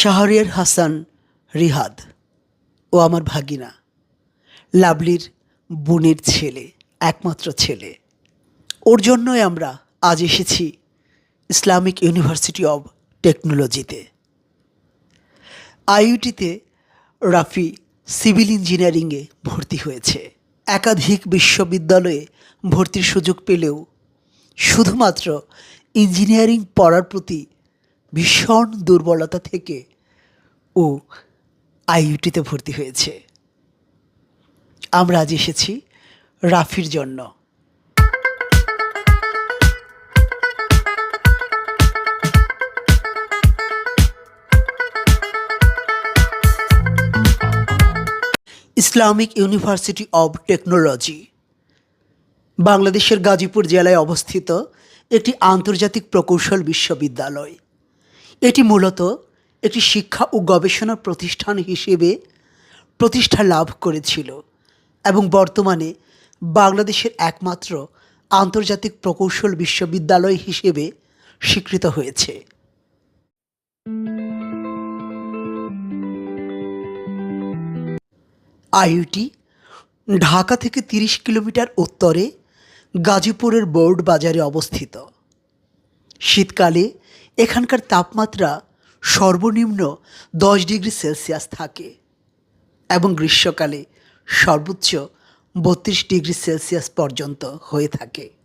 শাহরিয়ার হাসান, রিহাদ ও আমার ভাগিনা। লাভলির বোনের ছেলে, একমাত্র ছেলে। ওর জন্যই আমরা আজ এসেছি ইসলামিক ইউনিভার্সিটি অব টেকনোলজিতে। আইইউটিতে রাফি সিভিল ইঞ্জিনিয়ারিংয়ে ভর্তি হয়েছে। একাধিক বিশ্ববিদ্যালয়ে ভর্তির সুযোগ পেলেও শুধুমাত্র ইঞ্জিনিয়ারিং পড়ার প্রতি ভীষণ দুর্বলতা থেকে ও আইইউটিতে ভর্তি হয়েছে। আমরা আজ এসেছি রাফির জন্য। ইসলামিক ইউনিভার্সিটি অব টেকনোলজি, বাংলাদেশের গাজীপুর জেলায় অবস্থিত একটি আন্তর্জাতিক প্রকৌশল বিশ্ববিদ্যালয়। এটি মূলত একটি শিক্ষা ও গবেষণা প্রতিষ্ঠান হিসেবে প্রতিষ্ঠা লাভ করেছিল এবং বর্তমানে বাংলাদেশের একমাত্র আন্তর্জাতিক প্রকৌশল বিশ্ববিদ্যালয় হিসেবে স্বীকৃত হয়েছে। আইইউটি ঢাকা থেকে তিরিশ কিলোমিটার উত্তরে গাজীপুরের বোর্ড বাজারে অবস্থিত। শীতকালে এখানকার তাপমাত্রা সর্বনিম্ন দশ ডিগ্রি সেলসিয়াস থাকে এবং গ্রীষ্মকালে সর্বোচ্চ বত্রিশ ডিগ্রি সেলসিয়াস পর্যন্ত হয়ে থাকে।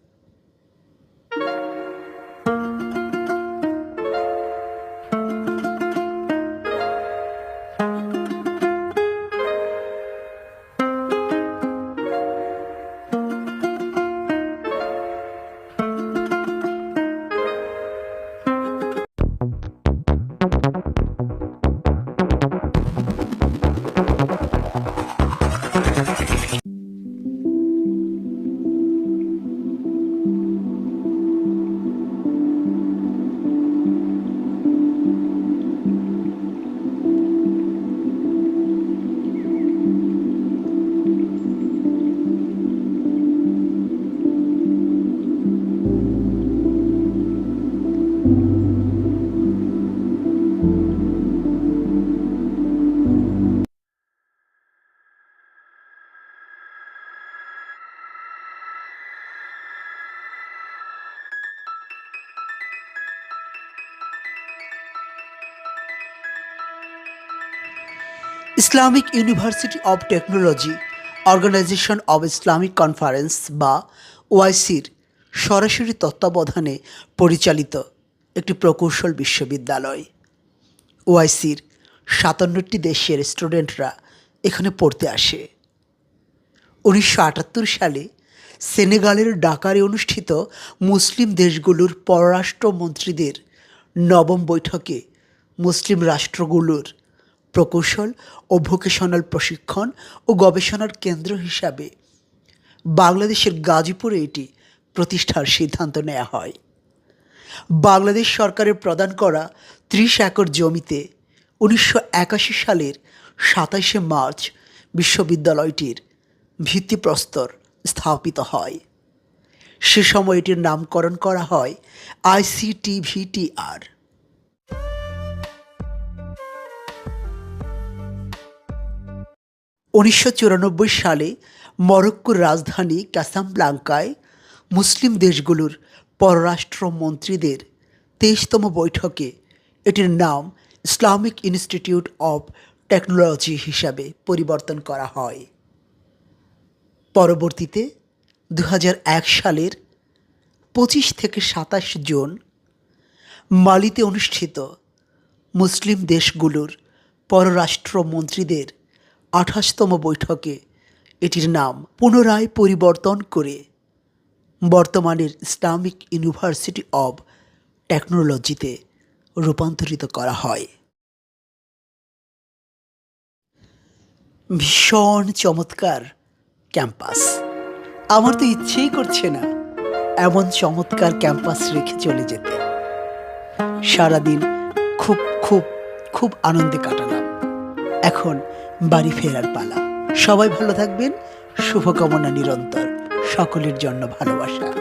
Islamic university of technology, organisation of Islamic conference বা ওআইসির সরাসরি তত্ত্বাবধানে পরিচালিত একটি প্রকৌশল বিশ্ববিদ্যালয়। ওআইসির সাতান্নটি দেশের স্টুডেন্টরা এখানে পড়তে আসে। উনিশশো আটাত্তর সালে সেনেগালের ডাকারে অনুষ্ঠিত মুসলিম দেশগুলোর পররাষ্ট্রমন্ত্রীদের নবম বৈঠকে মুসলিম রাষ্ট্রগুলোর প্রকৌশল ও ভোকেশনাল প্রশিক্ষণ ও গবেষণার কেন্দ্র হিসাবে বাংলাদেশের গাজীপুরে এটি প্রতিষ্ঠার সিদ্ধান্ত নেওয়া হয়। বাংলাদেশ সরকারের প্রদান করা ত্রিশ একর জমিতে উনিশশো একাশি সালের সাতাশে মার্চ বিশ্ববিদ্যালয়টির ভিত্তিপ্রস্তর স্থাপিত হয়। সে সময় এটির নামকরণ করা হয় আইসিটিভিটিআর। উনিশশো চুরানব্বই সালে মরক্কোর রাজধানী ক্যাসামব্লাঙ্কায় মুসলিম দেশগুলোর পররাষ্ট্রমন্ত্রীদের তেইশতম বৈঠকে এটির নাম ইসলামিক ইনস্টিটিউট অব টেকনোলজি হিসাবে পরিবর্তন করা হয়। পরবর্তীতে দু হাজার এক সালের পঁচিশ থেকে সাতাশ জুন মালিতে অনুষ্ঠিত মুসলিম দেশগুলোর পররাষ্ট্রমন্ত্রীদের আঠাশতম বৈঠকে এটির নাম পুনরায় পরিবর্তন করে। বর্তমানের ইসলামিক ইউনিভার্সিটি অব টেকনোলজিতে রূপান্তরিত করা হয়। ভীষণ চমৎকার ক্যাম্পাস। আমার তো ইচ্ছেই করছে না এমন চমৎকার ক্যাম্পাস রেখে চলে যেতে। সারাদিন খুব খুব খুব আনন্দে কাটালাম। এখন বাড়ি ফেরার পালা। সবাই ভালো থাকবেন শুভকামনা নিরন্তর। সকলের জন্য ভালোবাসা।